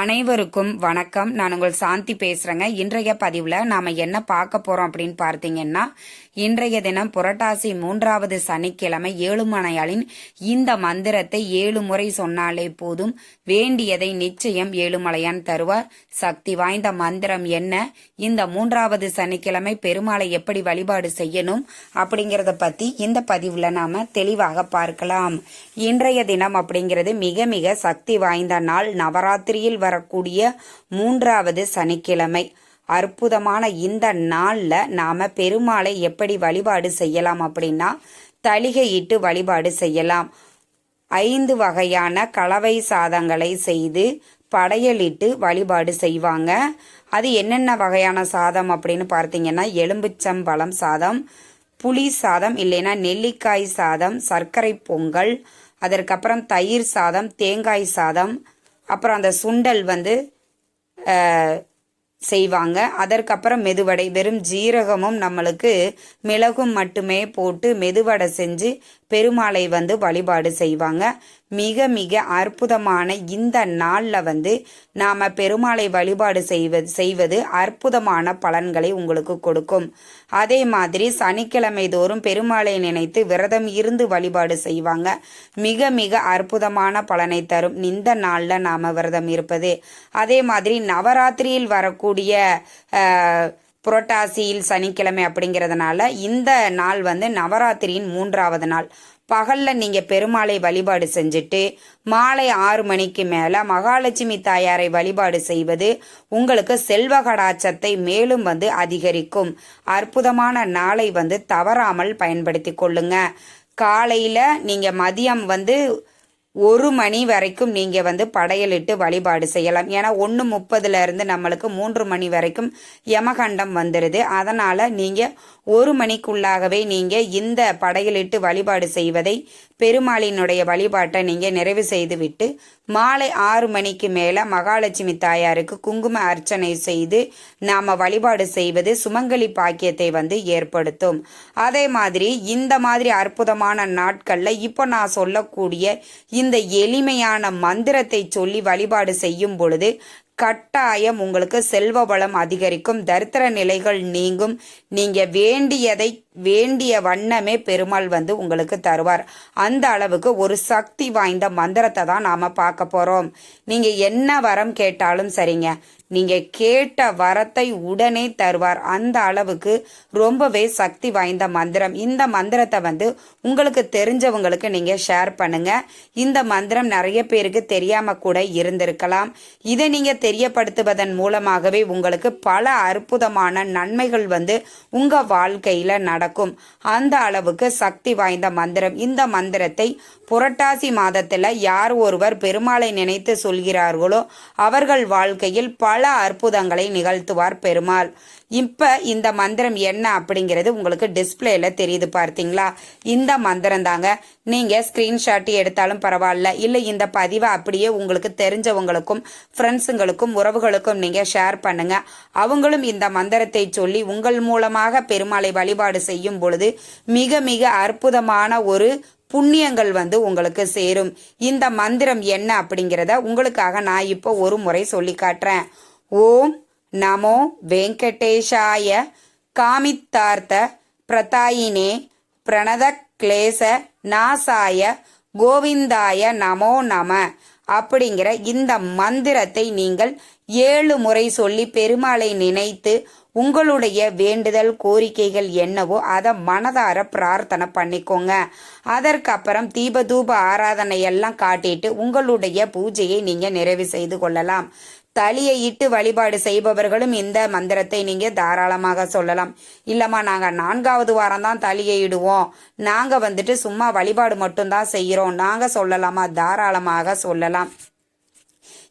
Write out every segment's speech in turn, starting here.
அனைவருக்கும் வணக்கம். நான் உங்கள் சாந்தி பேசுறேங்க. இன்றைய பதிவுல நாம என்ன பார்க்க போறோம் அப்படின்னு பார்த்தீங்கன்னா இன்றைய தினம் புரட்டாசி மூன்றாவது சனிக்கிழமை ஏழுமலையாளின் இந்த மந்திரத்தை ஏழு முறை சொன்னாலே போதும். வேண்டியதை நிச்சயம் ஏழுமலையான் தருவார். சக்தி வாய்ந்த மந்திரம் என்ன? இந்த மூன்றாவது சனிக்கிழமை பெருமாளை எப்படி வழிபாடு செய்யணும் அப்படிங்கறத பத்தி இந்த பதிவுல நாம தெளிவாக பார்க்கலாம். இன்றைய தினம் அப்படிங்கிறது மிக மிக சக்தி வாய்ந்த நாள். நவராத்திரியில் வரக்கூடிய மூன்றாவது சனிக்கிழமை. அற்புதமான இந்த நாளில் நாம பெருமாளை எப்படி வழிபாடு செய்யலாம் அப்படின்னா தளிகையிட்டு வழிபாடு செய்யலாம். ஐந்து வகையான கலவை சாதங்களை செய்து படையலிட்டு வழிபாடு செய்வாங்க. அது என்னென்ன வகையான சாதம் அப்படின்னு பார்த்தீங்கன்னா எலும்புச்சம்பழம் சாதம் புளி சாதம் இல்லைன்னா நெல்லிக்காய் சாதம் சர்க்கரை பொங்கல் அதற்கப்புறம் தயிர் சாதம் தேங்காய் சாதம் அப்புறம் அந்த சுண்டல் வந்து செய்வாங்க. அதற்கப்புறம் மெதுவடை வெறும் ஜீரகமும் நம்மளுக்கு மிளகும் மட்டுமே போட்டு மெதுவடை செஞ்சு பெருமாளை வந்து வழிபாடு செய்வாங்க. மிக மிக அற்புதமான இந்த நாளில் வந்து நாம் பெருமாளை வழிபாடு செய்வது செய்வது அற்புதமான பலன்களை உங்களுக்கு கொடுக்கும். அதே மாதிரி சனிக்கிழமை தோறும் பெருமாளை நினைத்து விரதம் இருந்து வழிபாடு செய்வாங்க. மிக மிக அற்புதமான பலனை தரும் இந்த நாளில் நாம் விரதம் இருப்பது. அதே மாதிரி நவராத்திரியில் வரக்கூடிய அஹ், புரட்டாசியில் சனிக்கிழமை அப்படிங்கிறதுனால இந்த நாள் வந்து நவராத்திரியின் மூன்றாவது நாள். பகல்ல நீங்க பெருமாளை வழிபாடு செஞ்சுட்டு மாலை ஆறு மணிக்கு மேல மகாலட்சுமி தாயாரை வழிபாடு செய்வது உங்களுக்கு செல்வ கடாச்சத்தை மேலும் வந்து அதிகரிக்கும். அற்புதமான நாளை வந்து தவறாமல் பயன்படுத்தி கொள்ளுங்க. காலையில நீங்க மதியம் வந்து ஒரு மணி வரைக்கும் நீங்கள் வந்து படையலிட்டு வழிபாடு செய்யலாம். ஏன்னா ஒன்று முப்பதுல இருந்து நம்மளுக்கு மூன்று மணி வரைக்கும் யமகண்டம் வந்துடுது அதனால் நீங்கள் ஒரு மணிக்குள்ளாகவே நீங்கள் இந்த படையலிட்டு வழிபாடு செய்வதை பெருமாளினுடைய வழிபாட்டை நீங்கள் நிறைவு செய்துவிட்டு மாலை ஆறு மணிக்கு மேலே மகாலட்சுமி தாயாருக்கு குங்கும அர்ச்சனை செய்து நாம் வழிபாடு செய்வது சுமங்கலி பாக்கியத்தை வந்து ஏற்படுத்தும். அதே மாதிரி இந்த மாதிரி அற்புதமான நாட்களில் இப்போ நான் சொல்லக்கூடிய இந்த எளிமையான மந்திரத்தை சொல்லி வழிபாடு செய்யும் பொழுது கட்டாயம் உங்களுக்கு செல்வ வளம் அதிகரிக்கும் தரித்திர நிலைகள் நீங்கும். நீங்கள் வேண்டியதை வேண்டிய வண்ணமே பெருமாள் வந்து உங்களுக்கு தருவார். அந்த அளவுக்கு ஒரு சக்தி வாய்ந்த மந்திரத்தை தான் நாம பார்க்க போறோம். நீங்க என்ன வரம் கேட்டாலும் சரிங்க. நீங்க கேட்ட வரத்தை உடனே தருவார். அந்த அளவுக்கு ரொம்பவே சக்தி வாய்ந்த மந்திரம். இந்த மந்திரத்தை வந்து உங்களுக்கு தெரிஞ்சவங்களுக்கு நீங்க ஷேர் பண்ணுங்க. இந்த மந்திரம் நிறைய பேருக்கு தெரியாம கூட இருந்திருக்கலாம். இதை நீங்க தெரியப்படுத்துவதன் மூலமாகவே உங்களுக்கு பல அற்புதமான நன்மைகள் வந்து உங்க வாழ்க்கையில நடக்கும். அந்த அளவுக்கு சக்தி வாய்ந்த மந்திரம். இந்த மந்திரத்தை புரட்டாசி மாதத்துல யார் ஒருவர் பெருமாளை நினைத்து சொல்கிறார்களோ அவர்கள் வாழ்க்கையில் பல அற்புதங்களை நிகழ்த்துவார் பெருமாள். இப்ப இந்த மந்திரம் என்ன அப்படிங்கிறது உங்களுக்கு டிஸ்பிளேல தெரியுது பார்த்தீங்களா? இந்த மந்திரம் தாங்க. நீங்க ஸ்கிரீன்ஷாட் எடுத்தாலும் பரவாயில்ல. இல்ல இந்த பதிவை அப்படியே உங்களுக்கு தெரிஞ்சவங்களுக்கும் ஃப்ரெண்ட்ஸுங்களுக்கும் உறவுகளுக்கும் நீங்க ஷேர் பண்ணுங்க. அவங்களும் இந்த மந்திரத்தை சொல்லி உங்கள் மூலமாக பெருமாளை வழிபாடு செய்யும் பொழுது மிக மிக அற்புதமான ஒரு புண்ணியங்கள் வந்து உங்களுக்கு சேரும். இந்த மந்திரம் என்ன அப்படிங்கிறத உங்களுக்காக நான் இப்போ ஒரு முறை சொல்லி காட்டுறேன். ஓம் நமோ வெங்கடேஷாய காமித்தார்த்த பிரதாயினே பிரணத கிளேச நாசாய கோவிந்தாய நமோ நம அப்படிங்கிற இந்த மந்திரத்தை நீங்கள் ஏழு முறை சொல்லி பெருமாளை நினைத்து உங்களுடைய வேண்டுதல் கோரிக்கைகள் என்னவோ அதை மனதார பிரார்த்தனை பண்ணிக்கோங்க. அதற்கப்புறம் தீப தூப ஆராதனை எல்லாம் காட்டிட்டு உங்களுடைய பூஜையை நீங்கள் நிறைவு செய்து கொள்ளலாம். தலியை இட்டு வழிபாடு செய்பவர்களும் இந்த மந்திரத்தை நீங்க தாராளமாக சொல்லலாம். இல்லம்மா நாங்க நான்காவது வாரம் தான் தலியை இடுவோம். நாங்க வந்துட்டு சும்மா வழிபாடு மட்டும்தான் செய்யறோம். நாங்க சொல்லலாமா? தாராளமாக சொல்லலாம்.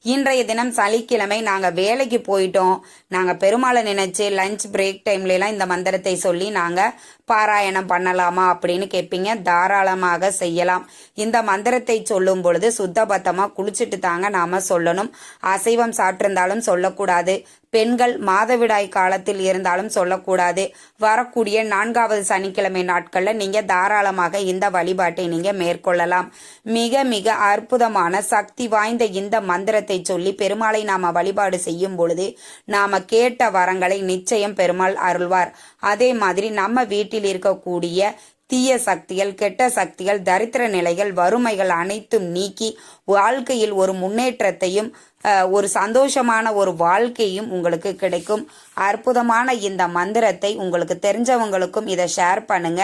இன்றைய தினம் சனிக்கிழமை நாங்கள் வேலைக்கு போயிட்டோம். நாங்கள் பெருமாளை நினைச்சு லஞ்ச் பிரேக் டைம்லலாம் இந்த மந்திரத்தை சொல்லி நாங்கள் பாராயணம் பண்ணலாமா அப்படின்னு கேட்பீங்க தாராளமாக செய்யலாம். இந்த மந்திரத்தை சொல்லும் பொழுது சுத்தபத்தமாக குளிச்சுட்டு தாங்க நாம சொல்லணும். அசைவம் சாப்பிட்டிருந்தாலும் சொல்லக்கூடாது. பெண்கள் மாதவிடாய் காலத்தில் இருந்தாலும் சொல்லக்கூடாது. வரக்கூடிய நான்காவது சனிக்கிழமை நாட்களில் நீங்க தாராளமாக இந்த வழிபாட்டை நீங்க மேற்கொள்ளலாம். மிக மிக அற்புதமான சக்தி வாய்ந்த இந்த மந்திரத்தை சொல்லி பெருமாளை நாம வழிபாடு செய்யும் பொழுது நாம கேட்ட வரங்களை நிச்சயம் பெருமாள் அருள்வார். அதே மாதிரி நம்ம வீட்டில் இருக்கக்கூடிய தீய சக்திகள் கெட்ட சக்திகள் தரித்திர நிலைகள் வறுமைகள் அனைத்தும் நீக்கி வாழ்க்கையில் ஒரு முன்னேற்றத்தையும் ஒரு சந்தோஷமான ஒரு வாழ்க்கையும் உங்களுக்கு கிடைக்கும். அற்புதமான இந்த மந்திரத்தை உங்களுக்கு தெரிஞ்சவங்களுக்கும் இதை ஷேர் பண்ணுங்க.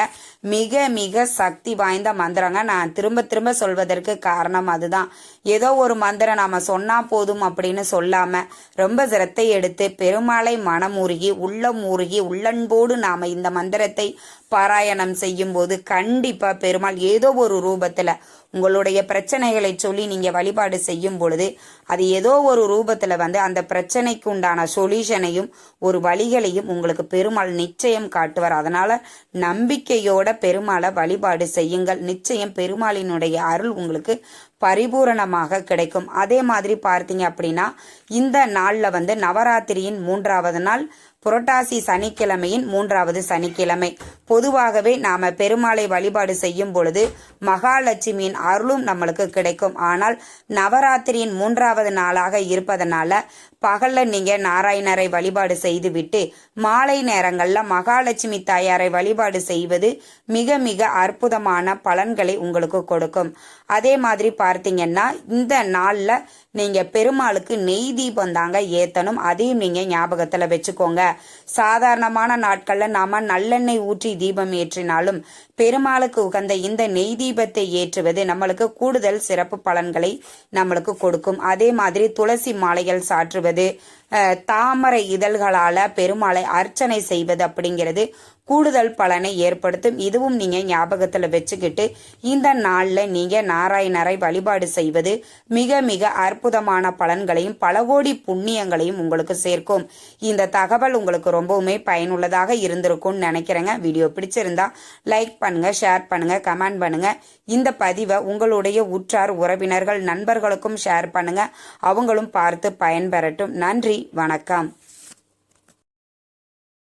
மிக மிக சக்தி வாய்ந்த மந்திரங்க. நான் திரும்ப திரும்ப சொல்வதற்கு காரணம் அதுதான். ஏதோ ஒரு மந்திரம் நாம சொன்னா போதும் அப்படின்னு சொல்லாம ரொம்ப சிரத்தை எடுத்து பெருமாளை மனமுருகி உள்ளம் உருகி உள்ளன்போடு நாம இந்த மந்திரத்தை பாராயணம் செய்யும் போது கண்டிப்பா பெருமாள் ஏதோ ஒரு ரூபத்துல உங்களுடைய பிரச்சனைகளை சொல்லி நீங்க வழிபாடு செய்யும் பொழுது அது ஏதோ ஒரு ரூபத்துல வந்து அந்த பிரச்சனைக்கு உண்டான சொல்யூஷனையும் ஒரு வழிகளையும் உங்களுக்கு பெருமாள் நிச்சயம் காட்டுவார். அதனால நம்பிக்கையோட பெருமாளை வழிபாடு செய்யுங்கள். நிச்சயம் பெருமாளினுடைய அருள் உங்களுக்கு பரிபூரணமாக கிடைக்கும். அதே மாதிரி பார்த்தீங்க அப்படின்னா இந்த நாள்ல வந்து நவராத்திரியின் மூன்றாவது நாள் புரட்டாசி சனிக்கிழமையின் மூன்றாவது சனிக்கிழமை. பொதுவாகவே நாம பெருமாளை வழிபாடு செய்யும் பொழுது மகாலட்சுமியின் அருளும் நம்மளுக்கு கிடைக்கும். ஆனால் நவராத்திரியின் மூன்றாவது நாளாக இருப்பதனால பகல்ல நீங்க நாராயணரை வழிபாடு செய்துவிட்டு மாலை நேரங்கள்ல மகாலட்சுமி தாயாரை வழிபாடு செய்வது மிக மிக அற்புதமான பலன்களை உங்களுக்கு கொடுக்கும். அதே மாதிரி பார்த்தீங்கன்னா இந்த நாள்ல நீங்க பெருமாளுக்கு நெய் தீபம் தாங்க ஏத்தணும். அதையும் நீங்க ஞாபகத்துல வச்சுக்கோங்க. சாதாரணமான நாட்கள்ல நாம நல்லெண்ணெய் ஊற்றி தீபம் ஏற்றினாலும் பெருமாளுக்கு உகந்த இந்த நெய் தீபத்தை ஏற்றுவது நம்மளுக்கு கூடுதல் சிறப்பு பலன்களை நம்மளுக்கு கொடுக்கும். அதே மாதிரி துளசி மாலைகள் சாற்றுவது தாமரை இதழ்களால பெருமாளை அர்ச்சனை செய்வது அப்படிங்கிறது கூடுதல் பலனை ஏற்படுத்தும். இதுவும் நீங்க ஞாபகத்துல வச்சுக்கிட்டு இந்த நாள்ல நீங்க நாராயணரை வழிபாடு செய்வது மிக மிக அற்புதமான பலன்களையும் பல கோடி புண்ணியங்களையும் உங்களுக்கு சேர்க்கும். இந்த தகவல் உங்களுக்கு ரொம்பவுமே பயனுள்ளதாக இருந்திருக்கும்னு நினைக்கிறேங்க. வீடியோ பிடிச்சிருந்தா லைக் பண்ணுங்க ஷேர் பண்ணுங்க கமெண்ட் பண்ணுங்க. இந்த பதிவை உங்களுடைய உற்றார் உறவினர்கள் நண்பர்களுக்கும் ஷேர் பண்ணுங்க. அவங்களும் பார்த்து பயன்பெறட்டும். நன்றி. வணக்கம்.